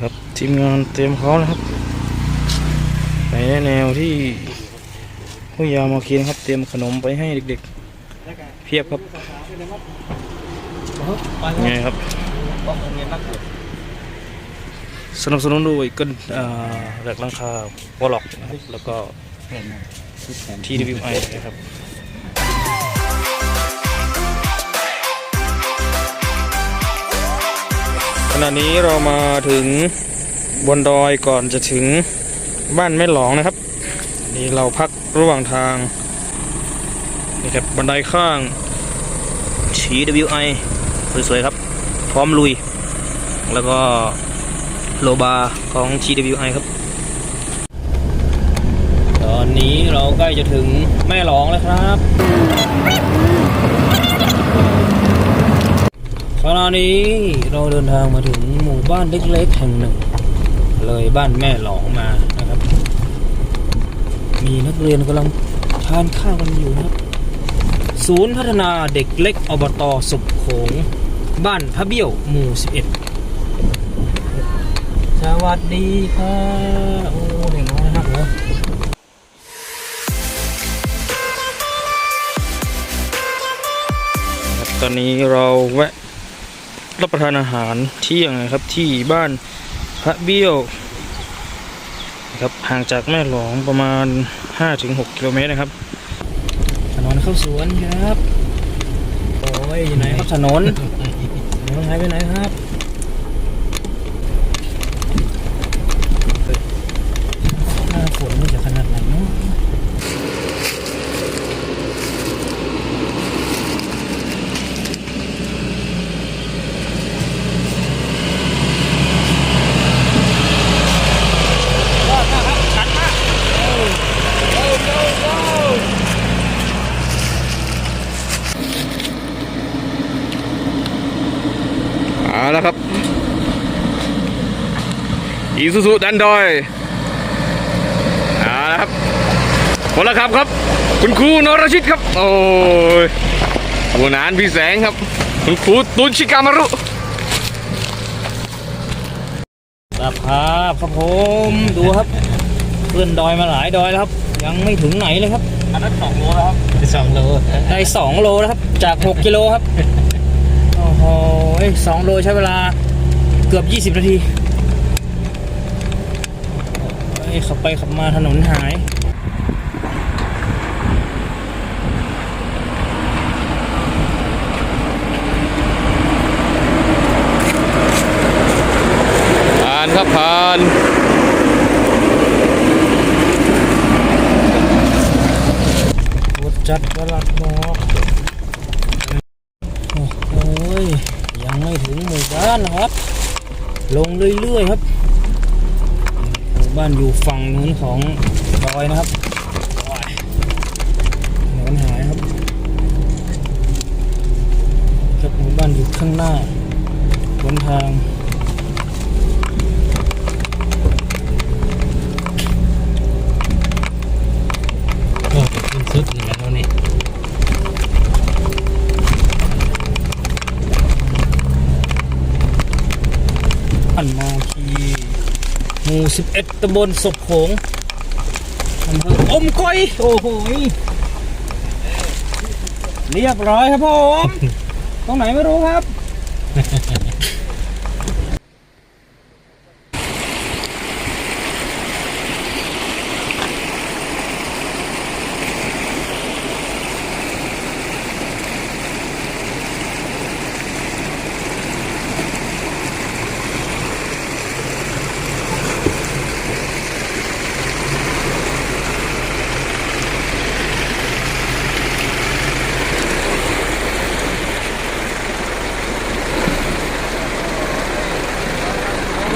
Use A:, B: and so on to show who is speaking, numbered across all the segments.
A: นะครับทีมงานเตรียมพร้อมนะครับในแนวที่ผู้ยาวมาคีนะครับ เตรียมขนมไปให้เด็กๆ เพียบครับไงครับสนับสนุนโดยกันอ่าแหลกหลังคาวอลล็อกนะครับแล้วก็ TWI นะครับ ณะนี้เรามาถึงบนดอยก่อนจะถึงบ้านแม่หลองนะครับ นี่เราพักระหว่างทางนี่ครับบันไดข้าง TWI สวยๆครับ พร้อมลุย แล้วก็โลบาของ TWI ครับ ตอนนี้เราใกล้จะถึงแม่หลองแล้วครับ ขณะนี้เราเดินทางมาถึงหมู่บ้านเล็กๆแห่งหนึ่ง เลยบ้านแม่หลองมานะครับ มีนักเรียนกำลังทานข้าวกันอยู่นะครับ ศูนย์พัฒนาเด็กเล็กอบตสุขโขง บ้านพระเบี้ยวหมู่ 11 สวัสดีครับโอ้เด็กน้อยนะครับเหรอครับตอนนี้เราแวะ รับประทานอาหารเที่ยงนะครับที่บ้านพระเบี้ยวนะครับห่างจากแม่หลวงประมาณ 5-6 กิโลเมตรนะครับถนนเข้าสวนครับ โอ้ยอยู่ไหนครับถนนถนนหายไปไหนครับเฮ้ยหน้าฝนมันจะขนาดไหนเนาะ
B: เอาแล้วครับอีซูซูดันดอยเอาละครับคนละครับครับ คุณครูนรชิตครับ โอ้ยหัวนานพี่แสงครับ คุณครูตุนชิกามารุ
A: สภาพครับผมดูครับเพื่อนดอยมาหลายดอยแล้วครับ ยังไม่ถึงไหนเลยครับ
B: อันนั้นสองโลแล้วครับ
A: สองโลได้สองโลแล้วครับ จากหกกิโลครับ โอ้โหสองโลใช้เวลาเกือบยี่สิบนาทีเฮ้ยขับไปขับมาถนนหาย
B: ผ่านครับผ่าน
A: รถจัดกระลัดบอกโอ้โหยยังไม่ถึง บ้านนะครับ ลงเรื่อยๆครับหมู่บ้านอยู่ฝั่งนู้นของดอยนะครับโอ้ยถนนหายครับครับหมู่บ้านอยู่ข้างหน้าบนทาง
C: โอ้เป็นสุดเหมือนกันแล้วนี่
A: อันมอคีหมู่ 11ตำบลศพโขงอำเภออมก้อย โอ้โหยเรียบร้อยครับผม ตรงไหนไม่รู้ครับ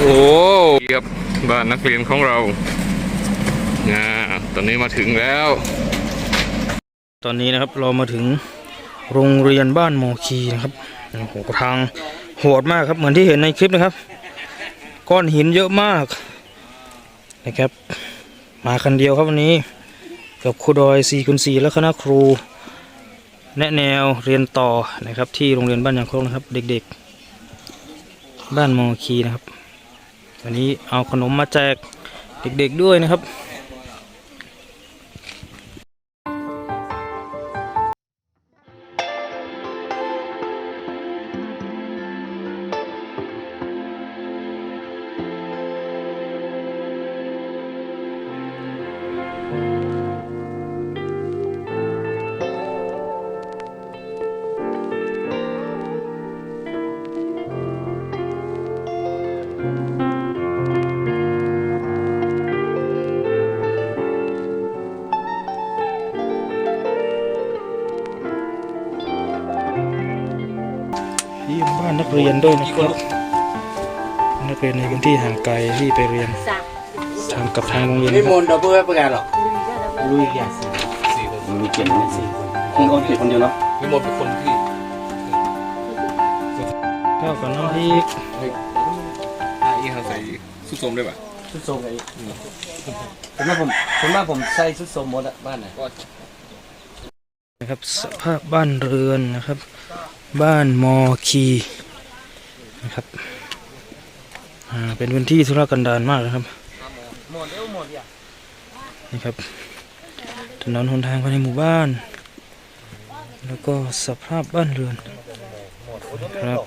B: โอ้ ครับบ้านนักเรียนของเราอ่าตอนนี้มาถึงแล้ว
A: ตอนนี้นะครับเรามาถึงโรงเรียนบ้านโมคีนะครับโอ้โหทางโหดมากครับ เหมือนที่เห็นในคลิปนะครับ ก้อนหินเยอะมากนะครับ มาคันเดียวครับวันนี้ กับครูดอย4คูณ4และคณะครู แนะแนวเรียนต่อนะครับ ที่โรงเรียนบ้านยางโคกนะครับ เด็กๆ บ้านโมคีนะครับ วันนี้เอาขนมมาแจกเด็กๆด้วยนะครับ นนักเรียนด้วยนะครับ นักเรียนในพื้นที่ห่างไกลที่ไปเรียนทางกับทางโรงเรียน
D: ไม่
A: ค
D: ม
A: รับ
D: นต์เราเพื่อประกาศหรอก
C: ลุยแก่สิ
D: มีเกียรติสี่คนคงต้องเกียรติคนเดียวเนาะ
B: พี่มดเป็นคนที่
A: ข้าวกับน้ำพริก
B: อีทางใส่สุดสมได้ป่ะ
D: ชุดทรงไงผมว่าผมผมว่าผมใส่ชุดทรงหมดอะบ้านไหน
A: นะครับสภาพบ้านเรือนนะครับ บ้านมอคี นะครับเป็นพื้นที่ธุรกันดารมากนะครับนี่ครับถนนหนทางภายในหมู่บ้าน แล้วก็สภาพบ้านเรือนครับ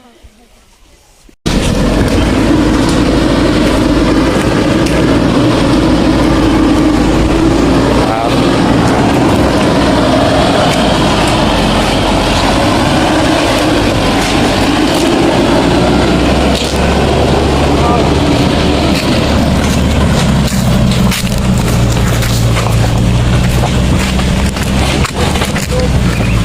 A: หม